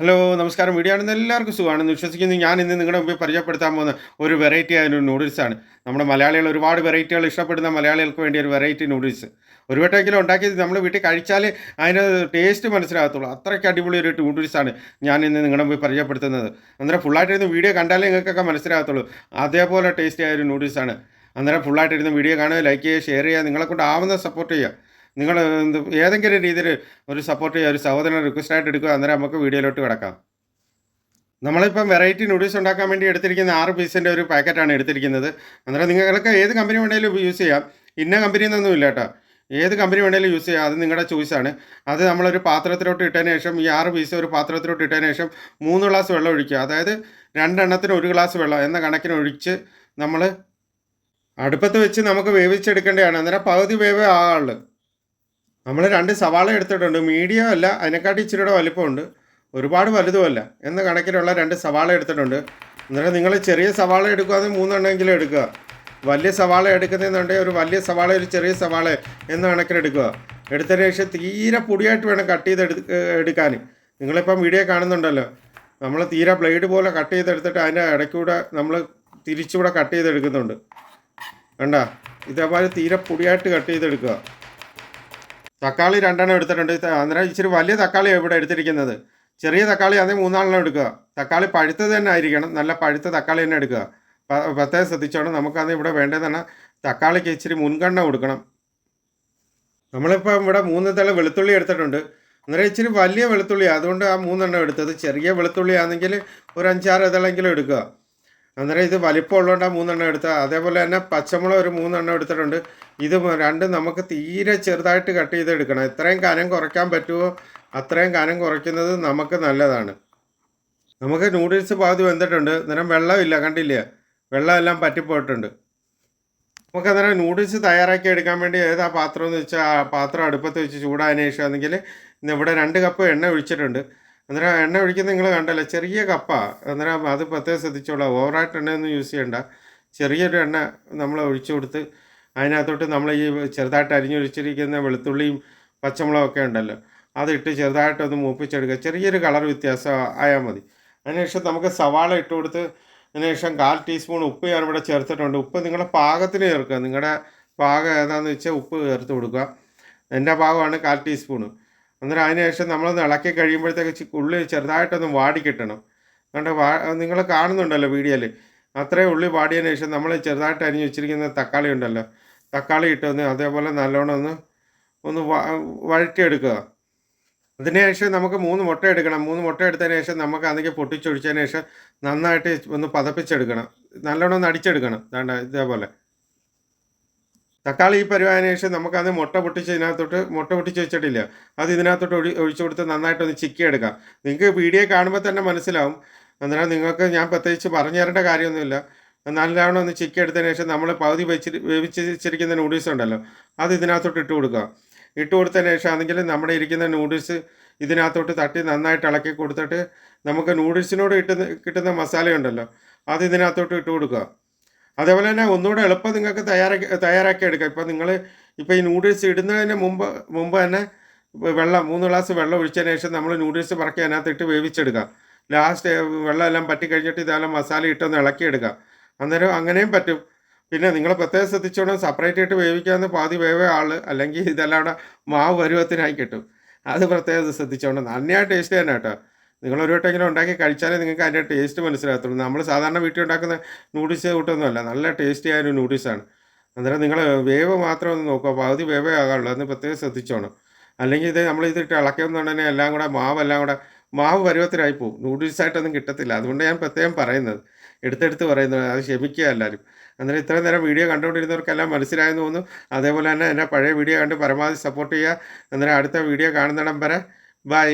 Hello നമസ്കാരം. Video ആണെന്ന് എല്ലാവർക്കും സുഖമാണെന്ന് വിശ്വസിക്കുന്നു. ഞാൻ ഇന്ന് നിങ്ങളുടെ മുമ്പിൽ പരിചയപ്പെടുത്താൻ പോകുന്ന ഒരു വെറൈറ്റി ആയ ആണ്. നമ്മുടെ മലയാളികൾ ഒരുപാട് വെറൈറ്റികൾ ഇഷ്ടപ്പെടുന്ന മലയാളികൾക്ക് വേണ്ടി ഒരു വെറൈറ്റി നൂഡിൽസ് ഒരു വട്ടമെങ്കിലും ഉണ്ടാക്കി നമ്മൾ വീട്ടിൽ കഴിച്ചാൽ അതിന് ടേസ്റ്റ് മനസ്സിലാകത്തുള്ളൂ. അത്രയ്ക്ക് അടിപൊളി ഒരു നൂഡിൽസാണ് ഞാൻ ഇന്ന് നിങ്ങളുടെ മുമ്പിൽ പരിചയപ്പെടുത്തുന്നത്. അന്നേരം ഫുള്ളായിട്ടിരുന്ന് വീഡിയോ കണ്ടാലേ നിങ്ങൾക്കൊക്കെ മനസ്സിലാകത്തുള്ളൂ. അതേപോലെ ടേസ്റ്റി ആയ ഒരു നൂഡിൽസാണ് അന്നേരം ഫുള്ളായിട്ടിരുന്ന് വീഡിയോ കാണുക ലൈക്ക് ചെയ്യുക ഷെയർ ചെയ്യുക നിങ്ങളെ കൊണ്ട് ആവുന്ന സപ്പോർട്ട് ചെയ്യുക. നിങ്ങൾ ഏതെങ്കിലും രീതിയിൽ ഒരു സപ്പോർട്ട് ചെയ്യുക ഒരു സഹോദരനെ റിക്വസ്റ്റ് ആയിട്ട് എടുക്കുക അന്നേരം നമുക്ക് വീഡിയോയിലോട്ട് കിടക്കാം. നമ്മളിപ്പം വെറൈറ്റി നൂഡിൽസ് ഉണ്ടാക്കാൻ വേണ്ടി എടുത്തിരിക്കുന്ന ആറ് പീസിന്റെ ഒരു പാക്കറ്റാണ് എടുത്തിരിക്കുന്നത്. അന്നേരം നിങ്ങൾക്ക് ഏത് കമ്പനി വേണമെങ്കിലും യൂസ് ചെയ്യാം. ഇന്ന കമ്പനി എന്നൊന്നും ഇല്ല കേട്ടോ. ഏത് കമ്പനി വേണമെങ്കിലും യൂസ് ചെയ്യാം. അത് നിങ്ങളുടെ ചോയ്സാണ് അത് നമ്മളൊരു പാത്രത്തിലോട്ട് ഇട്ടതിന് ശേഷം ഈ ആറ് പീസ് ഒരു പാത്രത്തിലോട്ട് ഇട്ടതിന് ശേഷം മൂന്ന് ഗ്ലാസ് വെള്ളം ഒഴിക്കുക. അതായത് രണ്ടെണ്ണത്തിന് ഒരു ഗ്ലാസ് വെള്ളം എന്ന കണക്കിന് ഒഴിച്ച് നമ്മൾ അടുപ്പത്ത് വെച്ച് നമുക്ക് വേവിച്ചെടുക്കേണ്ടതാണ്. അന്നേരം പകുതി വേവേ ആകാറുള്ളൂ നമ്മൾ രണ്ട് സവാള എടുത്തിട്ടുണ്ട്. മീഡിയം അല്ല അതിനെക്കാട്ടി ഇച്ചിരിയുടെ വലിപ്പമുണ്ട്. ഒരുപാട് വലുതുമല്ല. എന്ന കണക്കിലുള്ള രണ്ട് സവാള എടുത്തിട്ടുണ്ട്. എന്നിട്ട് നിങ്ങൾ ചെറിയ സവാള എടുക്കുകയാണെങ്കിൽ മൂന്നെണ്ണമെങ്കിലും എടുക്കുക. വലിയ സവാള എടുക്കുന്നതെന്നുണ്ടെങ്കിൽ ഒരു വലിയ സവാള ഒരു ചെറിയ സവാള എന്ന കണക്കിലെടുക്കുക എടുത്തതിന് ശേഷം തീരെ പൊടിയായിട്ട് വേണം കട്ട് ചെയ്ത് എടു എടുക്കാൻ. നിങ്ങളിപ്പം വീഡിയോ കാണുന്നുണ്ടല്ലോ. നമ്മൾ തീരെ ബ്ലേഡ് പോലെ കട്ട് ചെയ്തെടുത്തിട്ട് അതിന്റെ ഇടയ്ക്കൂടെ നമ്മൾ തിരിച്ചുകൂടെ കട്ട് ചെയ്തെടുക്കുന്നുണ്ട്. വേണ്ട ഇതേപോലെ തീരെ പൊടിയായിട്ട് കട്ട് ചെയ്തെടുക്കുക. തക്കാളി രണ്ടെണ്ണം എടുത്തിട്ടുണ്ട്. അന്നേരം ഇച്ചിരി വലിയ തക്കാളി ഇവിടെ എടുത്തിരിക്കുന്നത്. ചെറിയ തക്കാളി അതേ മൂന്നാലെണ്ണം എടുക്കുക. തക്കാളി പഴുത്തത് തന്നെ ആയിരിക്കണം. നല്ല പഴുത്ത തക്കാളി തന്നെ എടുക്കുക. പ്രത്യേകം ശ്രദ്ധിച്ചോണം. നമുക്കത് ഇവിടെ തന്നെ തക്കാളിക്ക് ഇച്ചിരി മുൻഗണന കൊടുക്കണം. നമ്മളിപ്പോൾ ഇവിടെ മൂന്ന് തല വെളുത്തുള്ളി എടുത്തിട്ടുണ്ട്. അന്നേരം ഇച്ചിരി വലിയ വെളുത്തുള്ളി അതുകൊണ്ട് ആ മൂന്നെണ്ണം എടുത്തത് ചെറിയ വെളുത്തുള്ളി ആണെങ്കിൽ ഒരു അഞ്ചാറ് ഇതളെങ്കിലും എടുക്കുക. അന്നേരം ഇത് വലിപ്പം ഉള്ളതുകൊണ്ടാണ് മൂന്നെണ്ണം എടുത്തത് അതേപോലെ തന്നെ പച്ചമുളക് ഒരു മൂന്നെണ്ണം എടുത്തിട്ടുണ്ട്. ഇത് രണ്ടും നമുക്ക് തീരെ ചെറുതായിട്ട് കട്ട് ചെയ്ത് എടുക്കണം എത്രയും കനം കുറയ്ക്കാൻ പറ്റുമോ? അത്രയും കനം കുറയ്ക്കുന്നത് നമുക്ക് നല്ലതാണ്. നമുക്ക് നൂഡിൽസ് പകുതി വെന്തിട്ടുണ്ട്. അന്നേരം വെള്ളമില്ല കണ്ടില്ലേ? വെള്ളമെല്ലാം പറ്റിപ്പോയിട്ടുണ്ട്. നമുക്ക് അന്നേരം നൂഡിൽസ് തയ്യാറാക്കി എടുക്കാൻ വേണ്ടി ഏതാ പാത്രം എന്ന് വെച്ചാൽ ആ പാത്രം അടുപ്പത്ത് വെച്ച് ചൂടായതിനു ശേഷം ഇവിടെ രണ്ട് കപ്പ് എണ്ണ ഒഴിച്ചിട്ടുണ്ട്. അന്നേരം എണ്ണ ഒഴിക്കുന്നത് നിങ്ങൾ കണ്ടല്ലോ? ചെറിയ കപ്പ. അന്നേരം അത് പ്രത്യേകം ശ്രദ്ധിച്ചോളാം. ഓവറായിട്ട് എണ്ണയൊന്നും യൂസ് ചെയ്യണ്ട. ചെറിയൊരു എണ്ണ നമ്മൾ ഒഴിച്ചു കൊടുത്ത് അതിനകത്തോട്ട് നമ്മൾ ഈ ചെറുതായിട്ട് അരിഞ്ഞൊഴിച്ചിരിക്കുന്ന വെളുത്തുള്ളിയും പച്ചമുളകൊക്കെ ഉണ്ടല്ലോ അതിട്ട് ചെറുതായിട്ടൊന്ന് മൂപ്പിച്ചെടുക്കുക. ചെറിയൊരു കളർ വ്യത്യാസം ആയാൽ മതി. അതിനുശേഷം നമുക്ക് സവാള ഇട്ട് കൊടുത്ത് അതിനുശേഷം കാൽ ടീസ്പൂൺ ഉപ്പ് ഞാൻ ഇവിടെ ചേർത്തിട്ടുണ്ട്. ഉപ്പ് നിങ്ങളുടെ പാകത്തിന് ചേർക്കുക. നിങ്ങളുടെ പാകം ഏതാണെന്ന് വെച്ചാൽ ഉപ്പ് ചേർത്ത് കൊടുക്കുക. എന്റെ പാകമാണ് കാൽ ടീസ്പൂണ് അന്നേരം അതിനുശേഷം നമ്മളൊന്ന് ഇളക്കി കഴിയുമ്പോഴത്തേക്ക് ഉള്ളി ചെറുതായിട്ടൊന്ന് വാടി കിട്ടണം. കണ്ട വാ നിങ്ങൾ കാണുന്നുണ്ടല്ലോ വീഡിയോയിൽ അത്രയും ഉള്ളി വാടിയതിന് ശേഷം നമ്മൾ ചെറുതായിട്ട് അരിഞ്ഞ് വെച്ചിരിക്കുന്ന തക്കാളി ഉണ്ടല്ലോ. തക്കാളി ഇട്ടൊന്ന് അതേപോലെ നല്ലോണം ഒന്ന് ഒന്ന് വഴറ്റിയെടുക്കുക. അതിനുശേഷം നമുക്ക് മൂന്ന് മുട്ട എടുക്കണം. മൂന്ന് മുട്ട എടുത്തതിന് ശേഷം നമുക്ക് അതിലേക്ക് പൊട്ടിച്ചൊഴിച്ചതിന് ശേഷം നന്നായിട്ട് ഒന്ന് പതപ്പിച്ചെടുക്കണം. നല്ലോണം ഒന്ന് അടിച്ചെടുക്കണം. വേണ്ട ഇതേപോലെ. തക്കാളി ഈ ശേഷം നമുക്കത് മുട്ട പൊട്ടിച്ച് ഇതിനകത്തോട്ട് മുട്ട പൊട്ടിച്ച് വെച്ചിട്ടില്ല. അത് ഇതിനകത്തോട്ട് ഒഴി ഒഴിച്ചു കൊടുത്ത് നന്നായിട്ടൊന്ന് ചിക്കി എടുക്കാം നിങ്ങൾക്ക് വീഡിയോ കാണുമ്പോൾ തന്നെ മനസ്സിലാവും. അന്നേരം നിങ്ങൾക്ക് ഞാൻ പ്രത്യേകിച്ച് പറഞ്ഞു തരേണ്ട കാര്യമൊന്നുമില്ല. നല്ലവണ്ണം ഒന്ന് ചിക്കി എടുത്തതിന് ശേഷം നമ്മൾ പകുതി വെച്ചി വേവിച്ച് വെച്ചിരിക്കുന്ന നൂഡിൽസ് ഉണ്ടല്ലോ അത് ഇതിനകത്തോട്ട് ഇട്ട് കൊടുക്കുക. ഇട്ട് കൊടുത്തതിന് ശേഷം ആണെങ്കിൽ നമ്മുടെ ഇരിക്കുന്ന നൂഡിൽസ് ഇതിനകത്തോട്ട് തട്ടി നന്നായിട്ട് ഇളക്കി കൊടുത്തിട്ട് നമുക്ക് നൂഡിൽസിനോട് കിട്ടുന്ന കിട്ടുന്ന മസാലയുണ്ടല്ലോ അത് ഇതിനകത്തോട്ട് ഇട്ട് കൊടുക്കുക. അതേപോലെ തന്നെ ഒന്നുകൂടെ എളുപ്പം നിങ്ങൾക്ക് തയ്യാറാക്കി തയ്യാറാക്കി എടുക്കാം. ഇപ്പം നിങ്ങൾ ഇപ്പോൾ ഈ നൂഡിൽസ് ഇടുന്നതിന് മുമ്പ് മുമ്പ് തന്നെ വെള്ളം മൂന്ന് ഗ്ലാസ് വെള്ളം ഒഴിച്ചതിന് ശേഷം നമ്മൾ നൂഡിൽസ് പറക്കി അതിനകത്തിട്ട് വേവിച്ചെടുക്കാം. ലാസ്റ്റ് വെള്ളം എല്ലാം പറ്റി കഴിഞ്ഞിട്ട് ഇതെല്ലാം മസാല ഇട്ടൊന്ന് ഇളക്കിയെടുക്കാം. അന്നേരം അങ്ങനെയും പറ്റും. പിന്നെ നിങ്ങൾ പ്രത്യേകം ശ്രദ്ധിച്ചോണം സെപ്പറേറ്റ് ആയിട്ട് വേവിക്കാവുന്ന പാതി വേവേ ആൾ അല്ലെങ്കിൽ ഇതെല്ലാം കൂടെ മാവ് പരുവത്തിനായി കിട്ടും. അത് പ്രത്യേകം ശ്രദ്ധിച്ചോണം. നന്നായ ടേസ്റ്റ് തന്നെ കേട്ടോ. നിങ്ങൾ ഒരു വട്ടമെങ്കിലും ഉണ്ടാക്കി കഴിച്ചാലേ നിങ്ങൾക്ക് അതിന്റെ ടേസ്റ്റ് മനസ്സിലാകത്തുള്ളൂ. നമ്മൾ സാധാരണ വീട്ടിൽ ഉണ്ടാക്കുന്ന നൂഡിൽസ് കൂട്ടൊന്നുമല്ല. നല്ല ടേസ്റ്റി ആയൊരു നൂഡിൽസാണ് അന്നേരം നിങ്ങൾ വേവ് മാത്രം ഒന്ന് നോക്കുക. പകുതി വേവേ ആകാറുള്ളൂ. അന്ന് പ്രത്യേകം ശ്രദ്ധിച്ചോണം. അല്ലെങ്കിൽ ഇത് നമ്മൾ ഇതിട്ട് ഇളക്കുന്നുണ്ടെങ്കിൽ എല്ലാം കൂടെ മാവ് എല്ലാം കൂടെ മാവ് പരുവത്തിലായി പോകും നൂഡിൽസായിട്ടൊന്നും കിട്ടത്തില്ല. അതുകൊണ്ട് ഞാൻ പ്രത്യേകം പറയുന്നത്. എടുത്തെടുത്ത് പറയുന്നത്. അത് ക്ഷമിക്കുക എല്ലാവരും. അന്നേരം ഇത്രയും നേരം വീഡിയോ കണ്ടുകൊണ്ടിരുന്നവർക്കെല്ലാം മനസ്സിലായെന്ന് തോന്നുന്നു. അതേപോലെ തന്നെ എന്റെ പഴയ വീഡിയോ കണ്ട് പരമാവധി സപ്പോർട്ട് ചെയ്യുക. അന്നേരം അടുത്ത വീഡിയോ കാണുന്നിടം വരെ. ബൈ